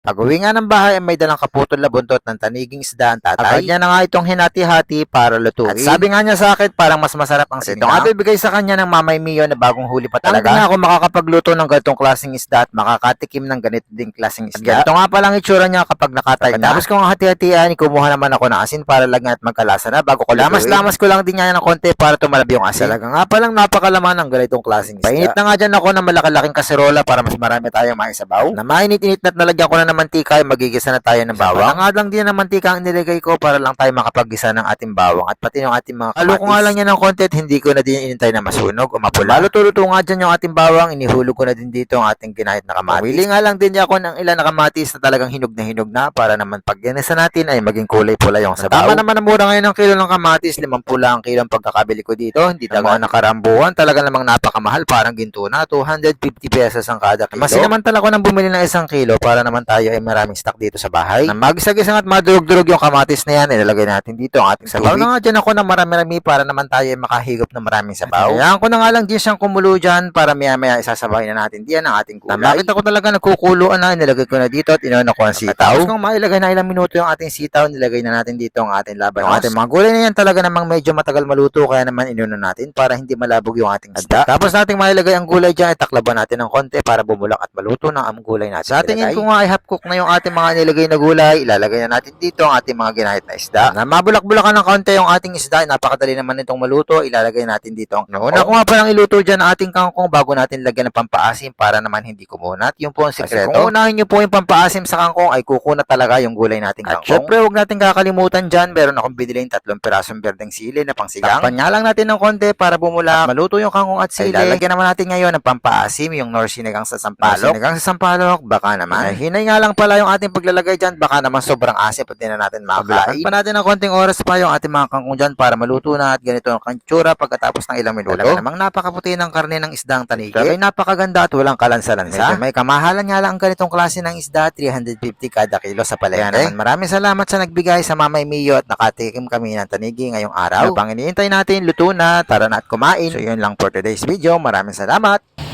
Pag uwi nga ng bahay ay may dalang kaputol na buntot ng taniging isda ang tatay. Agad niya na nga itong hinati-hati para lutuin. At sabi nga niya sa akin parang mas masarap ang sinigang. Ito nga bibigay sa kanya ng mamay Mio na bagong huli pa talaga. Talaga ako makakapagluto ng ganitong klaseng isda at makakatikim ng ganito ding klaseng isda. At ganito nga palang itsura niya kapag nakatay na. Tapos kung hati-hatian, kumuha naman ako ng asin para lang at magkalasa na bago ko Lamas-lamas ko lang din nga ng konti para tumalab yung asin. Talaga nga palang napakalaman ng ganitong klaseng isda. Painit na nga dyan ako ng malaki-laking kaserola para mas marami tayong maisabaw. Na mainit-init na't nalagyan ko na ng mantika ay magigisa na tayo ng bawang. Nga lang din ng mantika ang nilagay ko para lang tayo makapaggisa ng ating bawang at pati yung ating mga kamatis. Ko nga lang yan ng konti at hindi ko na din inintay na masunog o mapula. Luto-luto nga dyan yung ating bawang, inihulog ko na din dito ang ating ginahit na kamatis. Pili nga lang din ako ng ilan na kamatis na talagang hinog na hinog na para naman pag ginisa natin ay maging kulay pula yung sabaw. Tama naman ang mura ngayon ng kilo ng kamatis, 50 pula ang kilo ang pagkakabili ko dito. Hindi talaga mga nakarambuan, talaga namang napakamahal, parang ginto na, 250 pesos ang kada kilo. Mas sinamantala ko ng bumili ng isang kilo para naman tayo ay maraming stock dito sa bahay. Na magisa-gisang at madurog-durog yung kamatis na yan, ilalagay natin dito ang ating sabaw. na nga dyan ako ng marami-rami para naman tayo ay makahigop ng maraming sabaw. Kaya ko na nga lang siyang kumulo dyan para maya-maya isasabayin na natin diyan ang ating kulay. Na makita ko talaga nagkukuluan na, nilagay ko na dito at inuna ko ang sitaw. Tapos kung mailagay na ilang minuto yung ating sitaw, nilagay na natin dito ang ating laban. Ang ating mga gulay na yan talaga namang medyo matagal maluto kaya naman inuna natin para hindi malabog yung ating isda. Tapos nating mailagay ang gulay dyan, itaklaban natin ng konti para bumulak at maluto ng ang gulay natin. Sa tingin ko nga ay half cook na yung ating mga nilagay na gulay, ilalagay na natin dito ang ating mga ginahit na isda. Na mabulak-bulakan ng konti yung ating isda, napakadali naman itong maluto, ilalagay natin dito ang Nauna ko nga palang iluto dyan ang ating kangkong bago natin lagyan ng pampaasim para naman hindi kumunat. Yung po ang sikreto. Kung unahin nyo po yung pampaasim sa kangkong ay kukunat talaga yung gulay nating kangkong. At syempre huwag natin kakalimutan dyan, meron akong binili yung tatlong pirasong berdeng sili na pangsigang. Takpan nga lang natin ng konti para bumula. At maluto yung kangkong at sili. Ay lalagyan naman natin ngayon ng pampaasim, yung nor sinigang sa sampalok. Sinigang sa sampalok, baka naman. Ay, hinay nga lang pala yung ating paglalagay dyan, baka naman sobrang asim at di na natin makakain. pa natin ng konting oras pa yung ating mga kangkong dyan para maluto na at ganito ang kantsura pagkatapos ng ilang minuto. Talaga namang napakaputi ng karne ng isdang tanigi. Ay napakaganda at walang kalansa-lansa. Medyo may kamahalan nga lang ang ganitong klase ng isda, 350 kada kilo sa palengke. Maraming salamat sa nagbigay sa Mamay Mio at nakatikim kami ng tanigi ngayong araw. Pang iniintay natin, luto na, tara na at kumain. So yun lang for today's video. Maraming salamat.